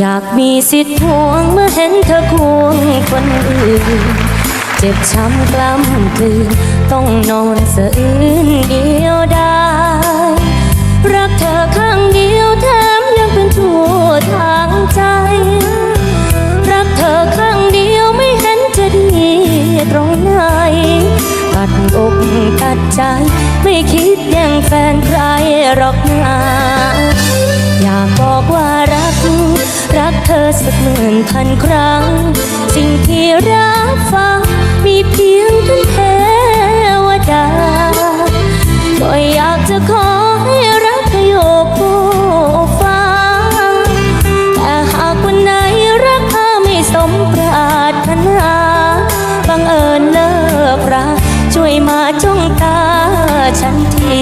อยากมีสิทธิ์ห่วงเมื่อเห็นเธอควงคนอื่น เจ็บช้ำกล้ำกลืนต้องนอนสะอื้นเดียวดายรักเธอข้างเดียวแถมยังเป็นทั่วทางใจ รักเธอข้างเดียวไม่เห็นจะดีตรงไหนตัดอกตัดใจ ไม่คิดแย่งแฟนใครหรอกนา เธอสักหมื่นพันครั้ง สิ่งที่รับฟัง มีเพียงท่านเทวดา ก็อยากจะขอให้รักเธออยู่คู่ฟ้า แต่หากวันไหนรักเธอไม่สมปรารถนาบังเอิญเลิกรักช่วยมาจ้องตาฉันที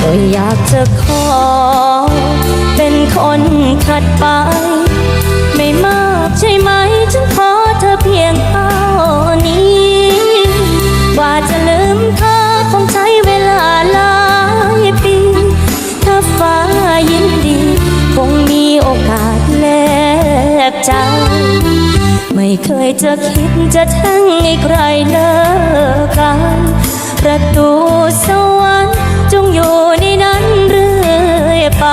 ก็อยากจะขอ คนถัดไป ไม่มากใช่ไหมฉันขอเธอเพียงเท่านี้ ว่าจะลืมเธอคงใช้เวลาหลายปีถ้าฟ้ายินดี คงมีโอกาสแลกใจ ไม่เคยจะคิดจะทั้งให้ใครเลิกกัน ประตูสวรรค์จงอยู่ในนั้นเรื่อยไป